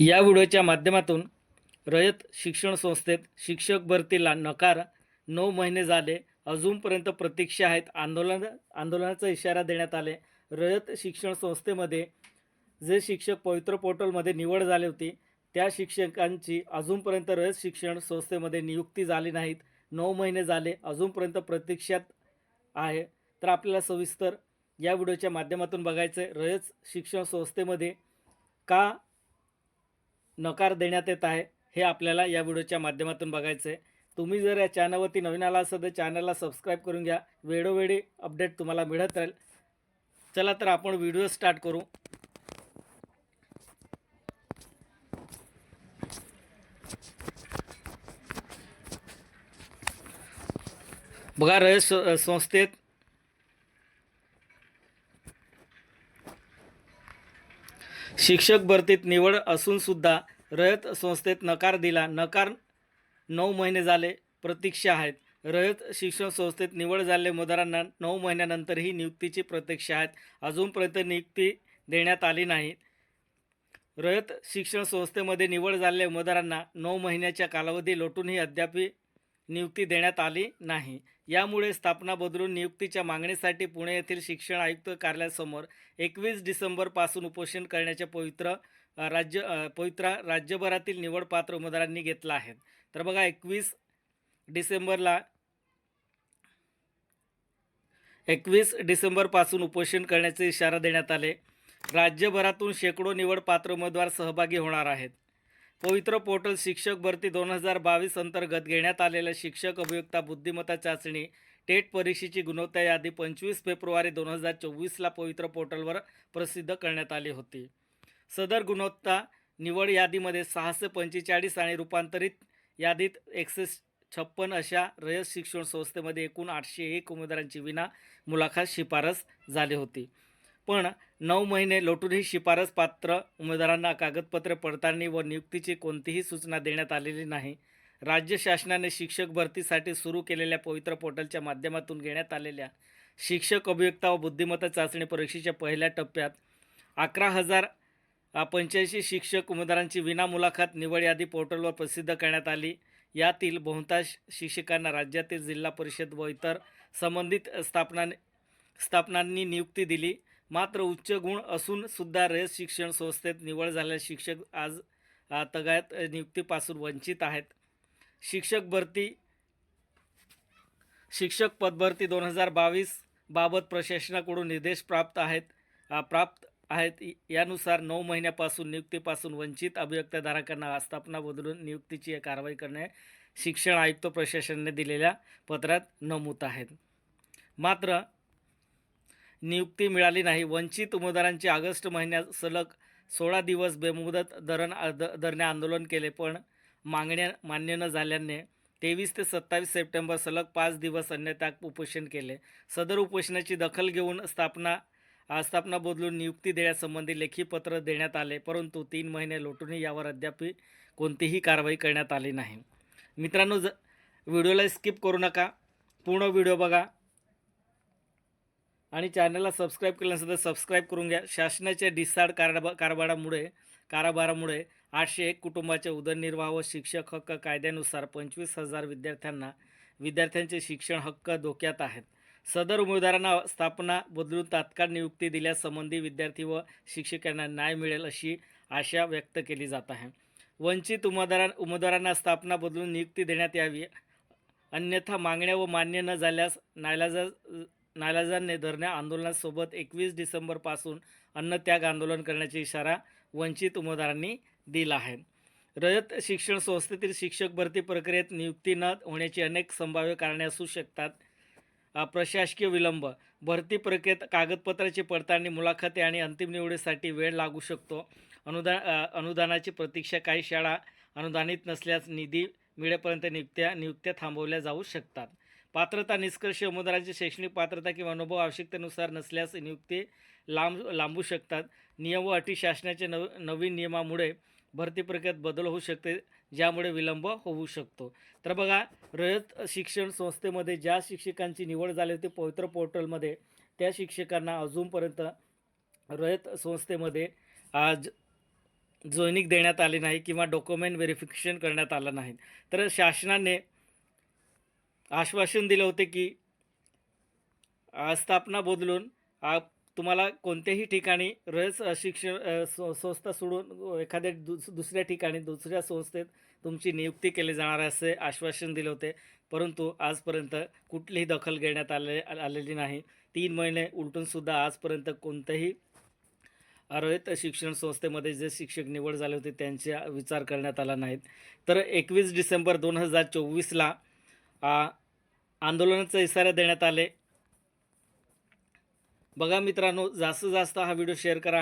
या व्हिडिओच्या माध्यमातून रयत शिक्षण संस्थेत शिक्षक भरतीला नकार नऊ महिने झाले. अजूनपर्यंत प्रतीक्षा आहेत. आंदोलन आंदोलनाचा इशारा देण्यात आले. रयत शिक्षण संस्थेमध्ये जे शिक्षक पवित्र पोर्टलमध्ये निवड झाली होती त्या शिक्षकांची अजूनपर्यंत रयत शिक्षण संस्थेमध्ये नियुक्ती झाली नाहीत. नऊ महिने झाले. अजूनपर्यंत प्रतीक्षात आहे. तर आपल्याला सविस्तर या व्हिडिओच्या माध्यमातून बघायचं आहे रयत शिक्षण संस्थेमध्ये का नकार देण्यात येत आहे हे आपल्याला या व्हिडिओच्या माध्यमातून बघायचं आहे. तुम्ही जर या चॅनलवरती नवीन आला असाल तर चॅनलला सबस्क्राईब करून घ्या. वेळोवेळी अपडेट तुम्हाला मिळत राहील. चला तर आपण व्हिडिओ स्टार्ट करू. बघा रयत संस्थेत शिक्षक भरतीत निवड असून सुद्धा रयत संस्थेत नकार दिला. नकार नऊ महिने झाले प्रतीक्षा आहेत. रयत शिक्षण संस्थेत निवड झालेल्या उमेदवारांना नऊ महिन्यानंतरही नियुक्तीची प्रतीक्षा आहेत. अजूनपर्यंत नियुक्ती देण्यात आली नाही. रयत शिक्षण संस्थेमध्ये निवड झालेल्या उमेदवारांना नऊ महिन्याच्या कालावधी लोटूनही अद्याप नियुक्ती देण्यात आली नाही. यामुळे स्थापना बदलून नियुक्तीच्या मागणीसाठी पुणे येथील शिक्षण आयुक्त कार्यालयासमोर एकवीस डिसेंबरपासून उपोषण करण्याचे पवित्र राज्य पवित्रा राज्यभरातील निवडपात्र उमेदवारांनी घेतला आहे. तर बघा एकवीस डिसेंबरला एकवीस डिसेंबरपासून उपोषण करण्याचे इशारा देण्यात आले. राज्यभरातून शेकडो निवडपात्र उमेदवार सहभागी होणार आहेत. पवित्र पोर्टल शिक्षक भरती दोन हजार बावीस अंतर्गत घेण्यात आलेल्या शिक्षक अभियुक्ता बुद्धिमत्ता चाचणी टेट परीक्षेची गुणवत्ता यादी पंचवीस फेब्रुवारी दोन हजार चोवीसला पवित्र पोर्टलवर प्रसिद्ध करण्यात आली होती. सदर गुणवत्ता निवड यादीमध्ये सहाशे पंचेचाळीस आणि रूपांतरित यादीत एकशे छप्पन अशा रयत शिक्षण संस्थेमध्ये एकूण आठशे एक उमेदवारांची विना मुलाखत शिफारस झाली होती. पण नऊ महिने लोटूनही शिफारस पात्र उमेदवारांना कागदपत्रे पडताळणी व नियुक्तीची कोणतीही सूचना देण्यात आलेली नाही. राज्य शासनाने शिक्षक भरतीसाठी सुरू केलेल्या पवित्र पोर्टलच्या माध्यमातून घेण्यात आलेल्या शिक्षक अभियोक्ता व बुद्धिमत्ता चाचणी परीक्षेच्या पहिल्या टप्प्यात अकरा हजार पंच्याऐंशी शिक्षक उमेदवारांची विना मुलाखत निवड यादी पोर्टलवर प्रसिद्ध करण्यात आली. यातील बहुतांश शिक्षकांना राज्यातील जिल्हा परिषद व इतर संबंधित स्थापना स्थापनांनी नियुक्ती दिली. मात्र उच्च गुण असून सुद्धा रयत शिक्षण संस्थेत निवड झालेले शिक्षक आज तगायत नियुक्तीपासून वंचित आहेत. शिक्षक भरती शिक्षक पदभरती दोन हजार बावीस बाबत प्रशासनाकडून निर्देश प्राप्त आहेत प्राप्त आहेत. यानुसार नऊ महिन्यापासून नियुक्तीपासून वंचित अभियोक्ताधारकांना आस्थापना बदलून नियुक्तीची कारवाई करणे शिक्षण आयुक्त प्रशासनाने दिलेल्या पत्रात नमूद आहेत. मात्र नियुक्ती मिळाली नाही. वंचित उमेदवारांची ऑगस्ट महिन्यात सलग सोळा दिवस बेमुदत धरण द- धरणे आंदोलन केले पण मागण्या मान्य न झाल्याने तेवीस ते सत्तावीस सप्टेंबर सलग पाच दिवस अन्यत्याग उपोषण केले. सदर उपोषणाची दखल घेऊन स्थापना स्थापना बदलून नियुक्ती देण्यासंबंधी लेखी पत्र देण्यात आले परंतु तीन महिने लोटूनही यावर अद्याप कोणतीही कारवाई करण्यात आली नाही. मित्रांनो ज व्हिडिओला स्किप करू नका. पूर्ण व्हिडिओ बघा. आणि चॅनलला सबस्क्राईब केलं नसेल तर सबस्क्राईब करून घ्या. शासनाच्या डिसाड कारबा कारभारामुळे कारभारामुळे आठशे एक कुटुंबाच्या उदरनिर्वाह व शिक्षक हक्क कायद्यानुसार पंचवीस हजार विद्यार्थ्यांना विद्यार्थ्यांचे शिक्षण हक्क धोक्यात आहेत. सदर उमेदवारांना स्थापना बदलून तात्काळ नियुक्ती दिल्यासंबंधी विद्यार्थी व शिक्षकांना न्याय मिळेल अशी आशा व्यक्त केली जात आहे. वंचित उमेदवारां उमेदवारांना स्थापना बदलून नियुक्ती देण्यात यावी. अन्यथा मागण्या व मान्य न झाल्यास नायलाजा नायलाजांनी धरण्या आंदोलनासोबत एकवीस डिसेंबरपासून अन्नत्याग आंदोलन करण्याचा इशारा वंचित उमेदवारांनी दिला आहे. रयत शिक्षण संस्थेतील शिक्षक भरती प्रक्रियेत नियुक्ती न होण्याची अनेक संभाव्य कारणे असू शकतात. प्रशासकीय विलंब भरती प्रक्रियेत कागदपत्राची पडताळणी मुलाखती आणि अंतिम निवडीसाठी वेळ लागू शकतो. अनुदान अनुदानाची प्रतीक्षा काही शाळा अनुदानित नसल्यास निधी मिळेपर्यंत नियुक्त्या नियुक्त्या थांबवल्या जाऊ शकतात. पात्रता निष्कर्ष उमेदवारांची शैक्षणिक पात्रता किंवा अनुभव आवश्यकतेनुसार नसल्यास नियुक्ती लांब लांबू शकतात. नियम व अटी शासनाच्या नव नवीन नियमामुळे भरती प्रक्रियेत बदल होऊ शकते ज्यामुळे विलंब होऊ शकतो. तर बघा रयत शिक्षण संस्थेमध्ये ज्या शिक्षकांची निवड झाली होती पवित्र पोर्टलमध्ये त्या शिक्षकांना अजूनपर्यंत रयत संस्थेमध्ये आज जोईनिंग देण्यात आली नाही किंवा डॉक्युमेंट व्हेरिफिकेशन करण्यात आलं नाही. तर शासनाने आश्वासन दिलं होते की स्थापना बदलून आ तुम्हाला कोणत्याही ठिकाणी रस शिक्षण संस्था सोडून एखाद्या दुस दुसऱ्या ठिकाणी दुसऱ्या संस्थेत तुमची नियुक्ती केली जाणार असे आश्वासन दिले होते. परंतु आजपर्यंत कुठलीही दखल घेण्यात आले आलेली नाही. तीन महिने उलटूनसुद्धा आजपर्यंत कोणत्याही रयत शिक्षण संस्थेमध्ये जे शिक्षक निवड झाले होते त्यांचा विचार करण्यात आला नाहीत. तर एकवीस डिसेंबर दोन हजार चोवीसला आंदोलनाचा इशारा देण्यात आले. बघा मित्रांनो जास्तीत जास्त हा व्हिडिओ शेअर करा.